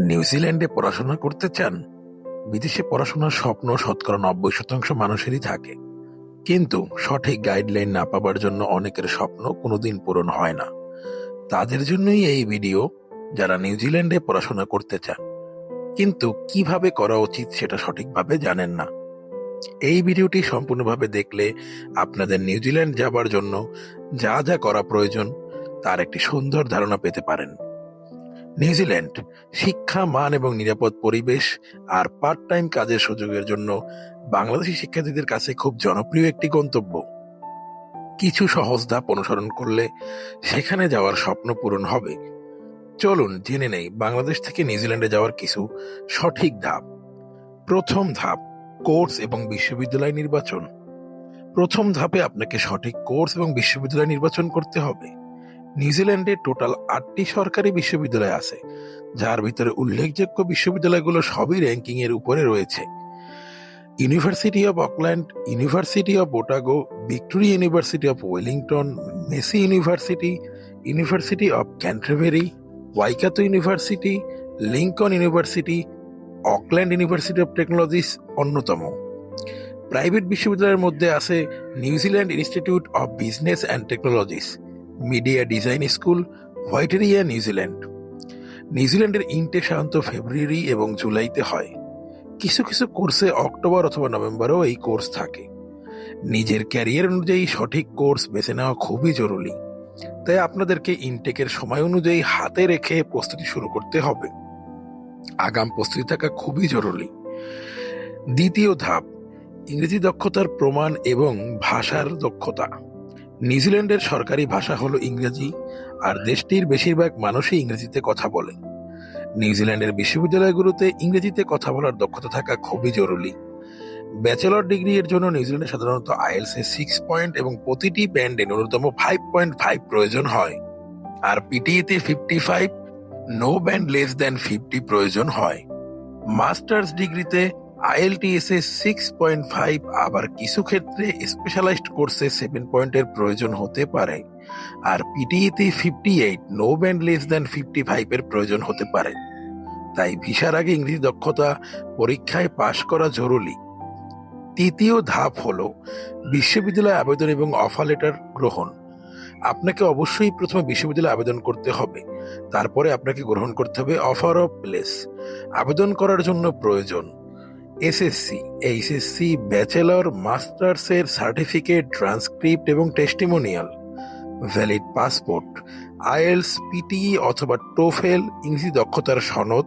নিউজিল্যান্ডে পড়াশোনা করতে চান? বিদেশে পড়াশোনার স্বপ্ন শতকরা নব্বই শতাংশ মানুষেরই থাকে। কিন্তু সঠিক গাইডলাইন না পাবার জন্য অনেকের স্বপ্ন কোনোদিন পূরণ হয় না। তাদের জন্যই এই ভিডিও, যারা নিউজিল্যান্ডে পড়াশোনা করতে চান। কিন্তু কীভাবে করা উচিত সেটা সঠিকভাবে জানেন না। এই ভিডিওটি সম্পূর্ণভাবে দেখলে আপনাদের নিউজিল্যান্ড যাবার জন্য যা যা করা প্রয়োজন, তার একটি সুন্দর ধারণা পেতে পারেন। নিউজিল্যান্ড, শিক্ষা, মান এবং নিরাপদ পরিবেশ আর পার্ট টাইম কাজের সুযোগের জন্য বাংলাদেশি শিক্ষার্থীদের কাছে খুব জনপ্রিয় একটি গন্তব্য। কিছু সহজ ধাপ অনুসরণ করলে সেখানে যাওয়ার স্বপ্ন পূরণ হবে। চলুন জেনে নেই বাংলাদেশ থেকে নিউজিল্যান্ডে যাওয়ার কিছু সঠিক ধাপ। প্রথম ধাপ, কোর্স এবং বিশ্ববিদ্যালয় নির্বাচন। প্রথম ধাপে আপনাকে সঠিক কোর্স এবং বিশ্ববিদ্যালয় নির্বাচন করতে হবে। নিউজিল্যান্ডে টোটাল আটটি সরকারি বিশ্ববিদ্যালয় আছে, যার ভিতরে উল্লেখযোগ্য বিশ্ববিদ্যালয়গুলো সবই র্যাঙ্কিং এর উপরে রয়েছে। University of Auckland, university of Otago, Victoria university of Wellington, Massey university university of Canterbury Waikato university Lincoln university, Auckland university of technologies অন্যতম। প্রাইভেট বিশ্ববিদ্যালয়ের মধ্যে আছে New Zealand institute of business and technologies. Media design school Whitireia New Zealand নিউজিল্যান্ডের intake সাধারণত ফেব্রুয়ারি এবং জুলাইতে হয়। কিছু কিছু কোর্সে অক্টোবর অথবা নভেম্বরেও এই কোর্স থাকে। নিজের ক্যারিয়ার অনুযায়ী সঠিক কোর্স বেছে নেওয়া খুবই জরুরি। তাই আপনাদেরকে ইনটেকের সময় অনুযায়ী হাতে রেখে প্রস্তুতি শুরু করতে হবে। আগাম প্রস্তুতি থাকা খুবই জরুরি। দ্বিতীয় ধাপ, ইংরেজি দক্ষতার প্রমাণ এবং ভাষার দক্ষতা। নিউজিল্যান্ডের সরকারি ভাষা হলো ইংরেজি, আর দেশটির বেশিরভাগ মানুষই ইংরেজিতে কথা বলে। নিউজিল্যান্ডের বিশ্ববিদ্যালয়গুলোতে ইংরেজিতে কথা বলার দক্ষতা থাকা খুবই জরুরি। ব্যাচেলর ডিগ্রি এর জন্য নিউজিল্যান্ডে সাধারণত আইএলস এ সিক্স পয়েন্ট এবং প্রতিটি ব্যান্ডে ন্যূনতম ফাইভ পয়েন্ট ফাইভ প্রয়োজন হয়। আর পিটিইতে fifty five no band less than fifty প্রয়োজন হয়। মাস্টার্স ডিগ্রিতে আইএলটিএস সিক্স পয়েন্ট ফাইভ আবার কিছু ক্ষেত্রে স্পেশালাইজড কোর্সে সেভেন পয়েন্টের প্রয়োজন হতে পারে। আর পিটিইতে fifty eight no band less than fifty ফাইভের প্রয়োজন হতে পারে। তাই ভিসার আগে ইংরেজি দক্ষতা পরীক্ষায় পাশ করা জরুরি। তৃতীয় ধাপ হলো বিশ্ববিদ্যালয় আবেদন এবং অফার লেটার গ্রহণ। আপনাকে অবশ্যই প্রথমে বিশ্ববিদ্যালয়ে আবেদন করতে হবে। তারপরে আপনাকে গ্রহণ করতে হবে অফার অফ প্লেস আবেদন করার জন্য প্রয়োজন। এসএসসি এইচএসসি ব্যাচেলর মাস্টার্সের সার্টিফিকেট ট্রান্সক্রিপ্ট এবং testimonial valid passport IELTS PTE অথবা টোফেল ইংরেজি দক্ষতার সনদ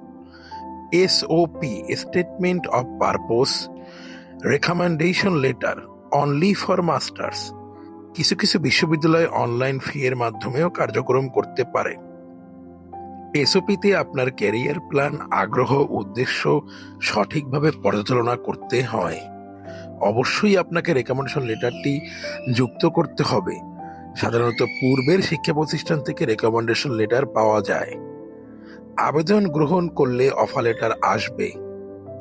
SOP statement of purpose recommendation letter only for masters কিছু কিছু বিশ্ববিদ্যালয় অনলাইন ফি এর মাধ্যমেও কার্যক্রম করতে পারে। এসওপিতে আপনার ক্যারিয়ার প্ল্যান, আগ্রহ, উদ্দেশ্য সঠিকভাবে পর্যালোচনা করতে হয়। অবশ্যই আপনাকে রেকমেন্ডেশন লেটারটি যুক্ত করতে হবে। সাধারণত পূর্বের শিক্ষা প্রতিষ্ঠান থেকে রেকমেন্ডেশন লেটার পাওয়া যায়। আবেদন গ্রহণ করলে অফার লেটার আসবে।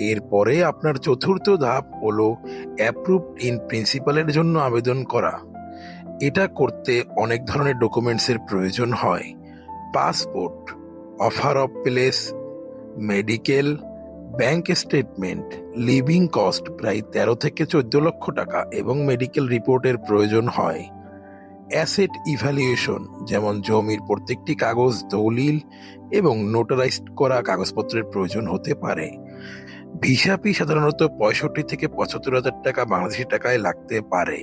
এরপরে আপনার চতুর্থ ধাপ হলো অ্যাপ্রুভড ইন প্রিন্সিপালের জন্য আবেদন করা। এটা করতে অনেক ধরনের ডকুমেন্টসের প্রয়োজন হয়। Passport offer of place medical bank statement, living cost প্রায় তেরো থেকে চোদ্দ লক্ষ টাকা এবং মেডিকেল রিপোর্টের প্রয়োজন হয়। অ্যাসেট ইভ্যালুয়েশন, যেমন জমির প্রত্যেকটি কাগজ দলিল এবং নোটারাইজড করা কাগজপত্রের প্রয়োজন হতে পারে। ভিসা ফি সাধারণত পঁয়ষট্টি থেকে পঁচাত্তর হাজার টাকা বাংলাদেশি টাকায় লাগতে পারে।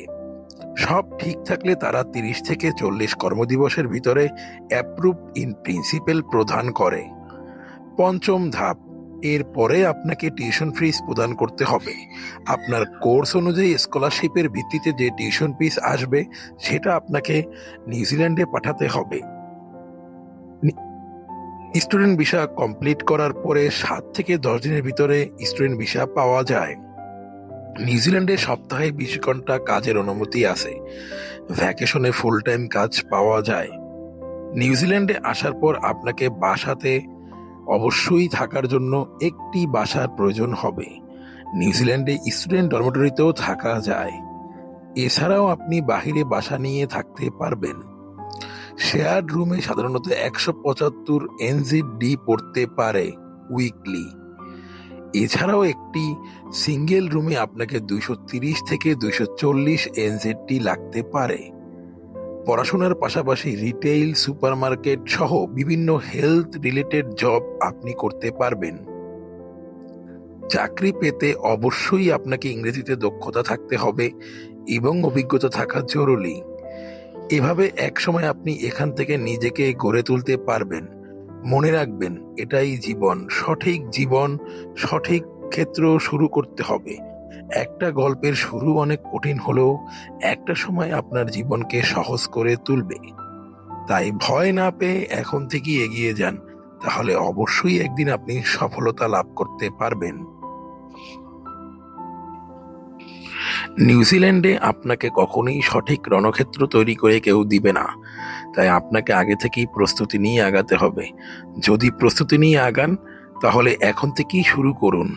সব ঠিক থাকলে তারা তিরিশ থেকে চল্লিশ কর্মদিবসের ভিতরে অ্যাপ্রুভ ইন প্রিন্সিপাল প্রদান করে। পঞ্চম ধাপ, এরপরে আপনাকে টিউশন ফিস প্রদান করতে হবে। আপনার কোর্স অনুযায়ী স্কলারশিপের ভিত্তিতে যে টিউশন ফিস আসবে, সেটা আপনাকে নিউজিল্যান্ডে পাঠাতে হবে। স্টুডেন্ট ভিসা কমপ্লিট করার পরে সাত থেকে দশ দিনের ভিতরে স্টুডেন্ট ভিসা পাওয়া যায়। নিউজিল্যান্ডে সপ্তাহে বিশ ঘণ্টা কাজের অনুমতি আছে। ভ্যাকেশনে ফুল টাইম কাজ পাওয়া যায়। নিউজিল্যান্ডে আসার পর আপনাকে বাসাতে অবশ্যই থাকার জন্য একটি বাসার প্রয়োজন হবে। নিউজিল্যান্ডে স্টুডেন্ট ডরমেটরিতেও থাকা যায়। এছাড়াও আপনি বাহিরে বাসা নিয়ে থাকতে পারবেন। শেয়ার রুমে সাধারণত একশো পঁচাত্তর এনজিডি পড়তে পারে উইকলি। এছাড়াও একটি সিঙ্গেল রুমে আপনাকে দুইশো তিরিশ থেকে দুইশো চল্লিশ এনজেডটি লাগতে পারে। পড়াশোনার পাশাপাশি রিটেইল, সুপারমার্কেট সহ বিভিন্ন হেলথ রিলেটেড জব আপনি করতে পারবেন। চাকরি পেতে অবশ্যই আপনাকে ইংরেজিতে দক্ষতা থাকতে হবে এবং অভিজ্ঞতা থাকা জরুরি। এভাবে একসময় আপনি এখান থেকে নিজেকে গড়ে তুলতে পারবেন। মনে রাখবেন, এটাই জীবন। সঠিক জীবন, সঠিক ক্ষেত্র শুরু করতে হবে। একটা গল্পের শুরু অনেক কঠিন হলেও একটা সময় আপনার জীবনকে সহজ করে তুলবে। তাই ভয় না পেয়ে এখন থেকেই এগিয়ে যান। তাহলে অবশ্যই একদিন আপনি সফলতা লাভ করতে পারবেন। নিউজিল্যান্ডে আপনাকে কখনোই সঠিক রণক্ষেত্র তৈরি করে কেউ দিবে না। তাই আপনাকে আগে থেকেই প্রস্তুতি নিয়ে আগাতে হবে। যদি প্রস্তুতি নিয়ে আগান, তাহলে এখন থেকেই শুরু করুন।